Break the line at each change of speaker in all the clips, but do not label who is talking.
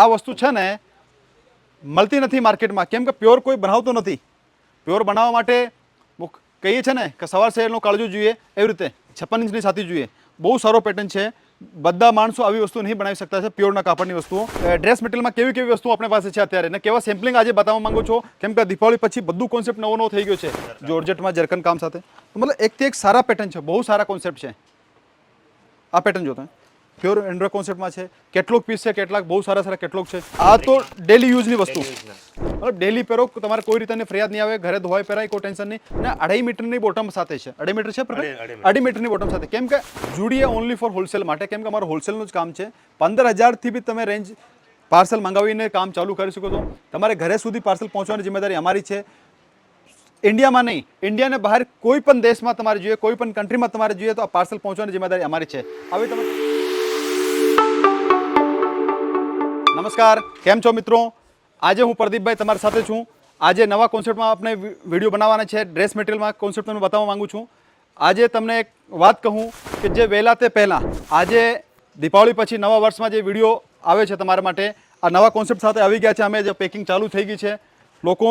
આ વસ્તુ છે ને મળતી નથી માર્કેટમાં. કેમ કે પ્યોર કોઈ બનાવતો નથી. પ્યોર બનાવવા માટે કહીએ છે ને કે સવાર શહેરનું કાળજું જોઈએ, એવી રીતે છપ્પન ઇંચની છાતી જોઈએ. બહુ સારો પેટર્ન છે. બધા માણસો આવી વસ્તુ નહીં બનાવી શકતા છે, પ્યોરના કાપડની વસ્તુઓ. ડ્રેસ મટીરિયલમાં કેવી કેવી વસ્તુઓ આપણી પાસે છે અત્યારે? ને કેવા સેમ્પલિંગ આજે બતાવવા માંગુ છો? કેમ કે દીપાવલી પછી બધું કોન્સેપ્ટ નવો નવો થઈ ગયો છે. જોર્જેટમાં જર્કન કામ સાથે. મતલબ એકથી એક સારા પેટર્ન છે. બહુ સારા કોન્સેપ્ટ છે. આ પેટર્ન જો તમે પ્યોર એન્ડ્રો કોન્સેપ્ટમાં છે. કેટલોક પીસ છે કેટલાક બહુ સારા સારા કેટલોક છે. આ તો ડેલી યુઝની વસ્તુ. મતલબ ડેલી પહેરો તમારે કોઈ રીતે ફરિયાદ નહીં આવે ઘરે ધોવાય પહેરાય કોઈ ટેન્શન નહીં. અને અઢાઈ મીટરની બોટમ સાથે છે. અઢાઈ મીટર છે
અઢી- અઢી
અઢી મીટરની બોટમ સાથે. કેમ કે જુડીએ ઓનલી ફોર હોલસેલ માટે કેમ કે અમારું હોલસેલનું જ કામ છે. પંદર હજારથી બી તમે રેન્જ પાર્સલ મંગાવીને કામ ચાલુ કરી શકો છો. તમારે ઘરે સુધી પાર્સલ પહોંચવાની જિમ્મેદારી અમારી છે. ઇન્ડિયામાં નહીં. ઇન્ડિયાને બહાર કોઈ પણ દેશમાં તમારે જોઈએ કોઈ પણ કન્ટ્રીમાં તમારે જોઈએ તો આ પાર્સલ પહોંચવાની જિમ્મેદારી અમારી છે. હવે તમે નમસ્કાર, કેમ છો મિત્રો? આજે હું પ્રદીપભાઈ તમારી સાથે છું. આજે નવા કોન્સેપ્ટમાં આપણે વીડિયો બનાવવાના છે. ડ્રેસ મટીરિયલમાં કોન્સેપ્ટ તમને બતાવવા માગું છું. આજે તમને એક વાત કહું કે જે વહેલા તે પહેલાં, આજે દીપાવળી પછી નવા વર્ષમાં જે વીડિયો આવે છે તમારા માટે, આ નવા કોન્સેપ્ટ સાથે આવી ગયા છે. અમે જે પેકિંગ ચાલુ થઈ ગઈ છે. લોકો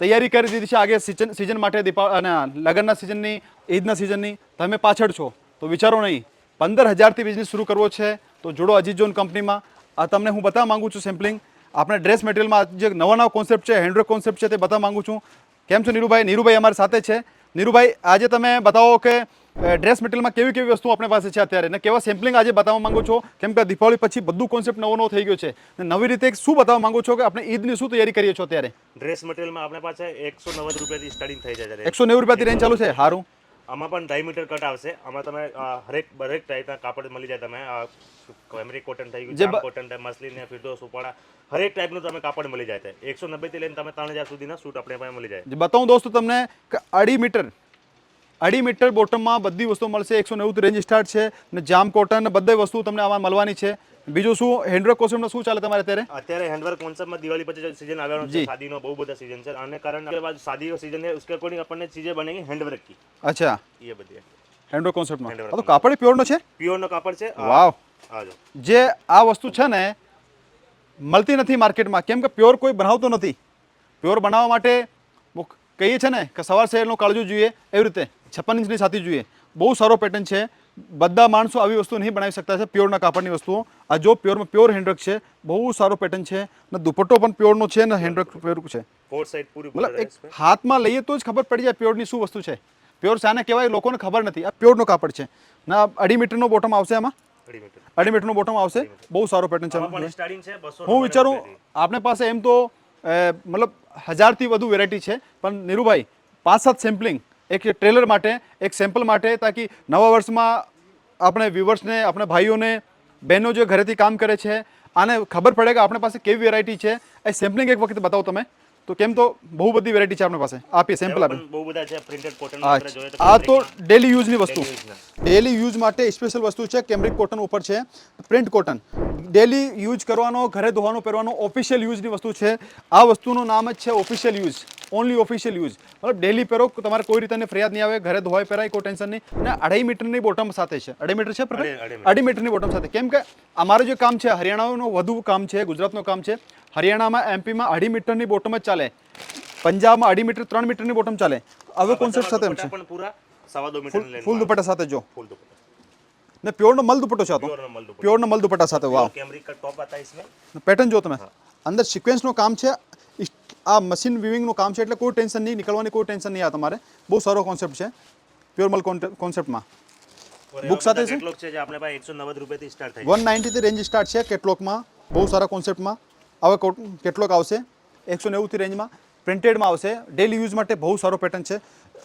તૈયારી કરી દીધી છે આગે સિઝન સિઝન માટે દીપા, અને લગ્નના સિઝનની ઈદના સિઝનની તમે પાછળ છો, તો વિચારો નહીં. પંદર હજારથી બિઝનેસ શરૂ કરવો છે, તો જોડો અજીત ઝોન કંપનીમાં આ તમને હું બતાવવા માંગુ છું સેમ્પલિંગ આપણે ડ્રેસ મટીરિયલમાં જે નવા નવા કોન્સેપ્ટ છે હેન્ડવર્ક કોન્સેપ્ટ છે તે બતાવવા માગું છું. કેમ છો નીરુભાઈ? નીરુભાઈ અમારી સાથે છે. નીરુભાઈ આજે તમે બતાવો કે ડ્રેસ મટીરિયલમાં કેવી કેવી વસ્તુ આપણી પાસે છે અત્યારે ને કેવા સેમ્પલિંગ આજે બતાવવા માંગો છો? કેમ કે દીપાવલી પછી બધું કોન્સેપ્ટ નવો નવો થઈ ગયો છે. ને નવી રીતે શું બતાવવા માંગો છો કે આપણે ઈદની શું તૈયારી કરીએ છો અત્યારે?
ડ્રેસ મટીરિયલમાં આપણે પાસે એકસો નવ્વદ રૂપિયાથી સ્ટાર્ટિંગ થઈ જાય છે.
એકસો નેવું રૂપિયાથી રેન્જ ચાલુ છે? સારું
આમાં પણ ઢાઈ મીટર કટ આવશે. આમાં તમે હરેક દરેક ટાઈપના કાપડ મળી જાય તમે કેમરી કોટન થઈ ગયું કોટન મસલિન ને ફિરદોસ ઉપાડા હરેક ટાઈપનું તમે કાપડ મળી જાય છે. એકસો નબ્બેથી લઈને તમે ત્રણ હજાર સુધીના સૂટ આપણે પાસે મળી જાય.
બતાવું દોસ્તો તમને અઢી મીટર અઢી મીટર બોટમમાં બધી વસ્તુ મળશે. એકસો નેવું રેન્જ સ્ટાર્ટ છે અને જામ કોટન બધી વસ્તુ તમને આમાં મળવાની છે. બીજું શું? હેન્ડવર્ક કોન્સેપ્ટમાં શું ચાલે તમારે અત્યારે?
અત્યારે હેન્ડવર્ક કોન્સેપ્ટમાં દિવાળી પછી સીઝન આવવાનો છે. શાદીનો બહુ બધા સીઝન છે. અને કારણ કે બાદ શાદીનો સીઝન છે ઉસકે અકોર્ડિંગ આપણને ચીજે બનેગી હેન્ડવર્ક કી.
અચ્છા.
એ બધી.
હેન્ડવર્ક કોન્સેપ્ટમાં તો કાપડ પ્યોરનો છે?
પ્યોરનો કાપડ છે.
વાવ.
જે.
આ વસ્તુ છે ને મળતી નથી માર્કેટમાં. કેમ કે પ્યોર કોઈ બનાવતો નથી. પ્યોર બનાવવા માટે કહીએ છે ને કે સવાર શહેરનું કાળજું જોઈએ એવી રીતે. છપ્પન ઇંચની છાતી જોઈએ. બહુ સારો પેટર્ન છે. બધા માણસો આવી વસ્તુ નહીં બનાવી શકતા છે પ્યોરના કાપડની વસ્તુઓ. આ જો પ્યોરમાં પ્યોર હેન્ડવર્ક છે બહુ સારો પેટર્ન છે. ને દુપટ્ટો પણ પ્યોરનો છે ને હેન્ડવર્ક પ્યોર છે. મતલબ એક હાથમાં લઈએ તો જ ખબર પડી જાય પ્યોરની શું વસ્તુ છે. પ્યોર શાને કહેવાય લોકોને ખબર નથી. આ પ્યોરનો કાપડ છે. ના અઢી મીટરનો બોટમ આવશે આમાં?
અઢી
મીટરનો બોટમ આવશે. બહુ સારો પેટર્ન છે. હું વિચારું આપણી પાસે એમ તો મતલબ હજારથી વધુ વેરાયટી છે. પણ નીરુભાઈ પાંચ સાત સેમ્પલિંગ એક ટ્રેલર માટે એક સેમ્પલ માટે તાકી નવા વર્ષમાં આપણે વ્યુવર્સને આપણા ભાઈઓને બહેનો જે ઘરેથી કામ કરે છે આને ખબર પડે કે આપણી પાસે કેવી વેરાયટી છે. એ સેમ્પલિંગ એક વખત બતાવો તમે. તો કેમ તો બહુ બધી વેરાયટી છે આપણી પાસે. આપીએ સેમ્પલ આપીએ
બહુ બધા છે પ્રિન્ટેડ કોટન
આ
જોઈએ તો
આ તો ડેલી યુઝની વસ્તુ. ડેલી યુઝ માટે સ્પેશિયલ વસ્તુ છે કેમ્બ્રિક કોટન ઉપર છે પ્રિન્ટ કોટન ડેલી યુઝ કરવાનો ઘરે ધોવાનો પહેરવાનો ઓફિશિયલ યુઝની વસ્તુ છે. આ વસ્તુનું નામ જ છે official use. Only official use. મતલબ ડેલી પહેરો તમારે કોઈ રીતે ફરિયાદ નહીં આવે ઘરે ધોવાય પહેરાય કોઈ ટેન્શન નહીં. અને અઢાઈ મીટરની બોટમ સાથે છે. અઢાઈ મીટર છે
અઢી
મીટરની બોટમ સાથે. કેમ કે અમારું જે કામ છે હરિયાણાનું વધુ કામ છે ગુજરાતનું કામ છે હરિયાણામાં એમપીમાં અઢી મીટરની બોટમ જ ચાલે. પંજાબમાં અઢી મીટર ત્રણ મીટરની બોટમ ચાલે. હવે કોન્સેપ્ટ સાથે છે. ફૂલ દુપટ્ટા સાથે જો.
ફૂલ દુપટ્ટા.
ને પ્યોરનો મલ દુપટ્ટો છે આ તો
प्योर नॉर्मल दुपट्टा
પ્યોરનો મલ દુપટ્ટા સાથે વાવ
कैमरिक का टॉप आता है इसमें
પેટર્ન જો તમે અંદર સિક્વેન્સનું કામ છે ઇસ- આ મશીન વિવિંગનું કામ છે એટલે કોઈ ટેન્શન નહીં નીકળવાની કોઈ ટેન્શન નહીં આ તમારે બહુ સારો કોન્સેપ્ટ છે પ્યોર મલ કોન્સેપ્ટમાં
और
Book સાથે છે?
કેટલોક છે જે આપણે પાસે એકસો નવ્વદ રૂપિયાથી સ્ટાર્ટ થાય
વન નાઇન્ટીથી રેન્જ સ્ટાર્ટ છે કેટલોકમાં બહુ સારા કોન્સેપ્ટમાં હવે કેટલોક આવશે એકસો નેવુંથી રેન્જમાં પ્રિન્ટેડમાં આવશે ડેલી યુઝ માટે બહુ સારો પેટર્ન છે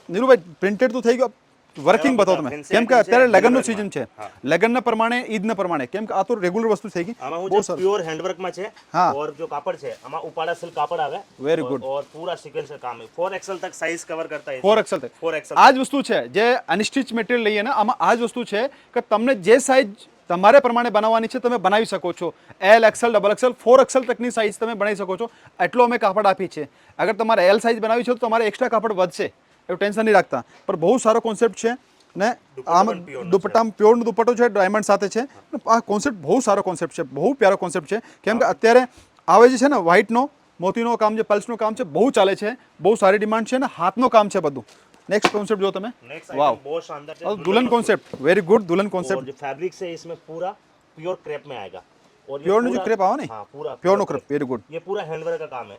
નીરુભાઈ પ્રિન્ટેડ તો થઈ ગયો વર્કિંગ બતાવો તમે. કેમ કે અત્યારે લગનનું સિઝન છે. લગનના પ્રમાણે ઈદના પ્રમાણે. કેમ કે આ તો રેગ્યુલર વસ્તુ થઈ ગઈ બહુ સરસ.
પ્યોર છે
હા.
ઓર જો કાપડ છે આમાં ઉપાડા સિલ્ક કાપડ આવે. વેરી ગુડ ઓર પૂરા સિક્વન્સ કામ હે 4XL તક સાઈઝ કવર કરતા
હે 4XL
તક. 4XL
આ જ વસ્તુ છે જે અનસ્ટિચ મટીરીયલ લઈએ ને આમાં આ વસ્તુ છે કે તમને જે સાઈઝ તમારે પ્રમાણે બનાવવાની છે તમે બનાવી શકો છો. L XL double XL four XL તકની size તમે બનાવી શકો છો. એટલો અમે કાપડ આપી છે અગર તમારે એલ સાઇઝ બનાવી છે તો તમારે એક્સ્ટ્રા કાપડ વધશે. એવું ટેન્શન નહીં રાખતા પણ બહુ સારો કોન્સેપ્ટ છે ને
દુપટ્ટો
આમ
પણ pure નો છે.
દુપટ્ટામાં પ્યોરનો દુપટ્ટો છે ડાયમંડ સાથે છે ને આ કોન્સેપ્ટ બહુ સારો કોન્સેપ્ટ છે બહુ પ્યારો કોન્સેપ્ટ છે કેમ કે અત્યારે આવે જે છે ને વ્હાઇટનો મોતીનો કામ છે પલ્સનું કામ છે બહુ ચાલે છે બહુ સારી ડિમાન્ડ છે ને હાથનું કામ છે બધું નેક્સ્ટ કોન્સેપ્ટ જો તમે
नेक्स्ट
वाह
आइटम बहुत शानदार है
और दुल्हन कॉन्सेप्ट वेरी गुड दुल्हन
और
कॉन्सेप्ट
जो फैब्रिक है इसमें पूरा प्योर क्रेप में आएगा और ये
प्योर में जो
पूरा-
क्रेप आओ नहीं
हाँ पूरा
pure no
pure
crepe very good
ये पूरा हैंडवर्क का काम है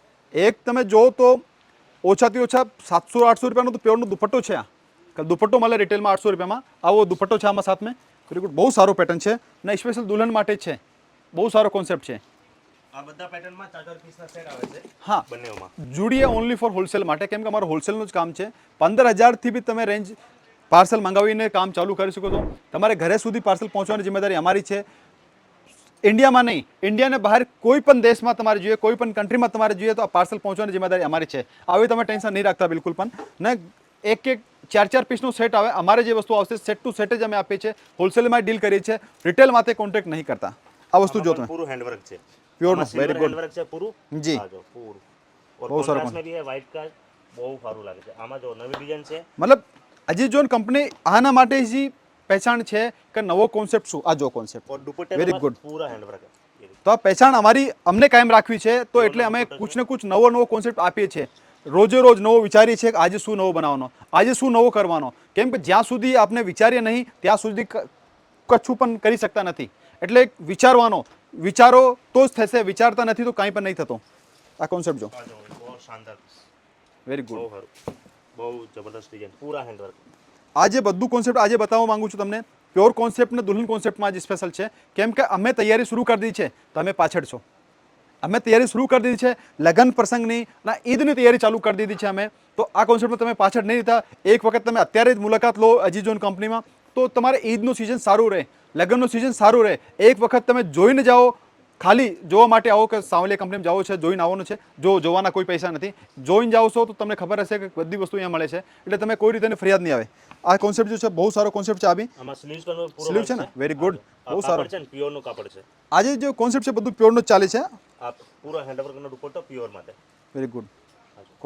એક તમે જો તો ઓછાથી ઓછા સાતસો આઠસો રૂપિયાનો તો પ્યોરનો દુપટ્ટો છે આ. કે દુપટ્ટો મળે રિટેલમાં આઠસો રૂપિયામાં. આવો દુપટ્ટો છે આમાં સાથમાં. વેરી ગુડ બહુ સારો પેટર્ન છે અને સ્પેશિયલ દુલ્હન માટે છે. બહુ સારો કોન્સેપ્ટ છે.
આ બધા પેટર્નમાં ચાદર ચાર ચાર પીસ ના સેટ આવે છે
હા.
બંનેમાં
જુડીએ ઓનલી ફોર હોલસેલ માટે. કેમ કે અમારું હોલસેલનું જ કામ છે. પંદર હજારથી બી તમે રેન્જ પાર્સલ મંગાવીને કામ ચાલુ કરી શકો છો. તમારે ઘરે સુધી પાર્સલ પહોંચવાની જિમ્મેદારી અમારી છે. ઇન્ડિયામાં નહીં ઇન્ડિયાને બહાર કોઈ પણ દેશમાં તમારે જોઈએ કોઈ પણ કન્ટ્રીમાં તમારે જોઈએ તો આ પાર્સલ પહોંચવાની જિમ્મેદારી અમારી છે. આવી તમે ટેન્શન નહીં રાખતા બિલકુલ પણ. ને એક એક ચાર ચાર પીસનું સેટ આવે અમારે જે વસ્તુ આવશે સેટ ટુ સેટ જ અમે આપીએ છીએ. હોલસેલમાં ડીલ કરીએ છીએ રિટેલ માટે કોન્ટેક્ટ નહીં કરતા. આ વસ્તુ જો તમે.
પૂરું હેન્ડવર્ક છે.
પ્યોર
વેરી
ગુડ
હેન્ડવર્ક છે પૂરું?
જી.
પૂરું.
બહુ
સરસ મે વ્હાઇટ કા બહુ સારું લાગે છે. આમાં જો નવી ડિઝાઇન છે.
મતલબ અજી જોન કંપની આના માટે જે પહેચાણ છે કે નવો કોન્સેપ્ટ શું આ જો કોન્સેપ્ટ
और दुपट्टे
Very
में
good.
बस पूरा हैंडवर्क है ये देखो।
તો આ પહેચાણ અમારી અમને કાયમ રાખવી છે તો એટલે અમે કુછ ને કુછ નવો નવો કોન્સેપ્ટ આપીએ છીએ રોજે રોજ નવો વિચારીએ છીએ કે આજે શું નવો બનાવવાનો આજે શું નવો કરવાનો કેમ કે જ્યાં સુધી આપણે વિચારીએ નહીં ત્યાં સુધી ક- કશું પણ કરી શકતા નથી એટલે એક વિચારવાનો વિચારો તો જ થશે વિચારતા નથી તો કાંઈ પણ નહીં થતો આ કોન્સેપ્ટ જો
આ જો બહુ શાનદાર piece.
વેરી
બહુ
ગુડ
સારું બહુ જબરદસ્ત ડિઝાઇન પૂરા હેન્ડવર્ક
આજે બધું કોન્સેપ્ટ આજે બતાવવા માંગુ છું તમને. પ્યોર કોન્સેપ્ટ ને દુલ્હન કોન્સેપ્ટમાં આજે સ્પેશિયલ છે. કેમ કે અમે તૈયારી શરૂ કરી દીધી છે તમે પાછળ છો. અમે તૈયારી શરૂ કરી દીધી છે, લગ્ન પ્રસંગની અને ઈદની તૈયારી ચાલુ કરી દીધી છે અમે. તો આ કોન્સેપ્ટમાં તમે પાછળ નહીં રહેતા. એક વખત તમે અત્યારે જ મુલાકાત લો અજીઝોન કંપનીમાં તો તમારે ઈદનું સિઝન સારું રહે, લગ્નનું સિઝન સારું રહે. એક વખત તમે જોઈને જાઓ ખાલી જોવા માટે આવો કે સાવલિયા કંપનીમાં જાઓ છે જોઈને આવવાનું છે જો જોવાના કોઈ પૈસા નથી જોઈને જાઓ છો તો તમને ખબર હશે કે બધી વસ્તુ અહીંયા મળે છે. એટલે તમે કોઈ રીતે ફરિયાદ નહીં આવે. આ કોન્સેપ્ટ જો છે બહુ સારો કોન્સેપ્ટ છે આ બી Sleeve છે ને? વેરી
ગુડ
બહુ સારું.
છે ને પ્યોરનું કાપડ છે.
આજે જે કોન્સેપ્ટ છે બધું પ્યોરનું જ ચાલે છે
આ પૂરો હેન્ડવર્ક નો દુપટ્ટો પ્યોર માટે.
વેરી ગુડ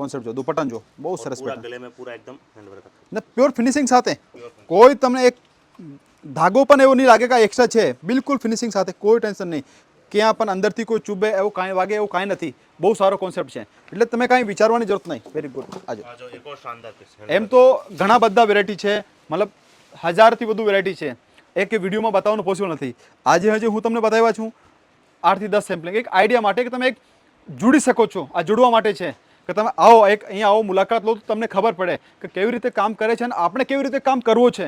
કોન્સેપ્ટ જો. દુપટ્ટા જો બહુ સરસ
ગલે મે પૂરા એકદમ હેન્ડવર્ક
ને પ્યોર ફિનિશિંગ સાથે કોઈ તમને એક ધાગો પણ એવો નહીં લાગે કે એક્સ્ટ્રા છે. બિલકુલ ફિનિશિંગ સાથે કોઈ ટેન્શન નહીં. ક્યાં પણ અંદરથી કોઈ ચૂબે એવું કાંઈ વાગે એવું કાંઈ નથી. બહુ સારો કોન્સેપ્ટ છે. એટલે તમે કાંઈ વિચારવાની જરૂરત નહીં. વેરી ગુડ આજે એમ તો ઘણા બધા વેરાયટી છે. મતલબ હજારથી વધુ વેરાયટી છે. એક વિડીયોમાં બતાવવાનું પોસિબલ નથી. આજે હજી હું તમને બતાવ્યા છું આઠથી દસ સેમ્પલિંગ એક આઈડિયા માટે કે તમે એક જોડી શકો છો. આ જોડવા માટે છે. કે તમે આવો એક અહીંયા આવો મુલાકાત લો તો તમને ખબર પડે કે કેવી રીતે કામ કરે છે અને આપણે કેવી રીતે કામ કરવું છે.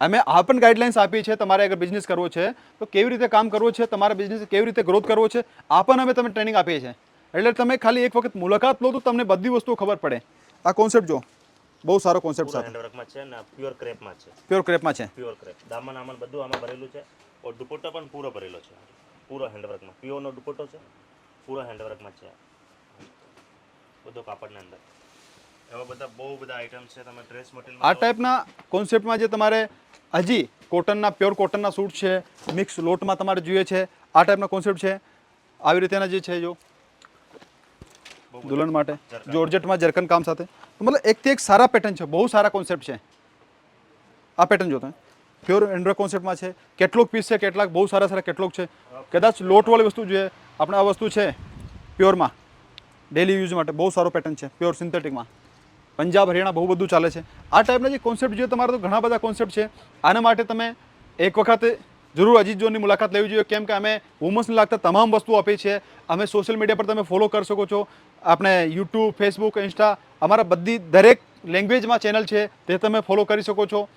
અમે આ પણ ગાઈડલાઇન્સ આપી છે તમારે અગર બિઝનેસ કરવો છે તો કેવી રીતે કામ કરવો છે તમારા બિઝનેસ કેવી રીતે ગ્રોથ કરવો છે આ પણ અમે તમે ટ્રેનિંગ આપીએ છીએ. એટલે તમે ખાલી એક વખત મુલાકાત લો તો તમને બધી વસ્તુ ખબર પડે. આ કોન્સેપ્ટ જો બહુ સારો કોન્સેપ્ટ સાથે.
છે ને પ્યોર ક્રેપમાં છે.
પ્યોર ક્રેપમાં છે.
પ્યોર ક્રેપ દામન આમન બધું આમાં ભરેલું છે. ઓર દુપટ્ટો પણ પૂરો ભરેલો છે. પૂરો હેન્ડવર્કમાં પ્યોરનો દુપટ્ટો છે. પૂરો હેન્ડવર્કમાં છે. બધો કાપડના અંદર. એવા બધા બહુ બધા આઇટમ છે તમે ડ્રેસ
આ ટાઈપના કોન્સેપ્ટમાં જે તમારે હજી કોટનના પ્યોર કોટનના સૂટ છે મિક્સ લોટમાં તમારે જોઈએ છે આ ટાઈપના કોન્સેપ્ટ છે. આવી રીતેના જે છે જો દુલ્હન માટે જોર્જેટમાં જરકન કામ સાથે. મતલબ એકથી એક સારા પેટર્ન છે બહુ સારા કોન્સેપ્ટ છે. આ પેટર્ન જો તમે. પ્યોર એન્ડ્રોઇડ કોન્સેપ્ટમાં છે કેટલોક પીસ છે કેટલાક બહુ સારા સારા કેટલોક છે. કદાચ લોટવાળી વસ્તુ જોઈએ આપણે આ વસ્તુ છે પ્યોરમાં ડેલી યુઝ માટે બહુ સારો પેટર્ન છે પ્યોર સિન્થેટિકમાં પંજાબ હરિયાણા બહુ બધું ચાલે છે. આ ટાઈપના જે કોન્સેપ્ટ જોઈએ, તમારા તો ઘણા બધા કોન્સેપ્ટ છે. આના માટે તમે એક વખત જરૂર અજીત જોનની મુલાકાત લેવી જોઈએ. કેમ કે અમે વુમન્સને લાગતા તમામ વસ્તુઓ આપીએ છીએ. અમે સોશિયલ મીડિયા પર તમે ફોલો કરી શકો છો. આપણે યુટ્યુબ ફેસબુક ઇન્સ્ટા અમારા બધી દરેક લેંગ્વેજમાં ચેનલ છે, તે તમે ફોલો કરી શકો છો.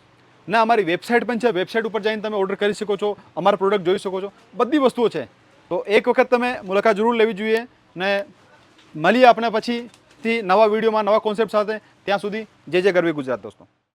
ને, અમારી વેબસાઇટ પણ છે. વેબસાઇટ ઉપર જઈને તમે ઓર્ડર કરી શકો છો. અમારા પ્રોડક્ટ જોઈ શકો છો. બધી વસ્તુઓ છે. તો એક વખત તમે મુલાકાત જરૂર લેવી જોઈએ ને મળીએ આપણે પછીથી નવા વિડીયોમાં નવા કોન્સેપ્ટ સાથે ત્યાં સુધી જે જે ગરવી ગુજરાત દોસ્તો.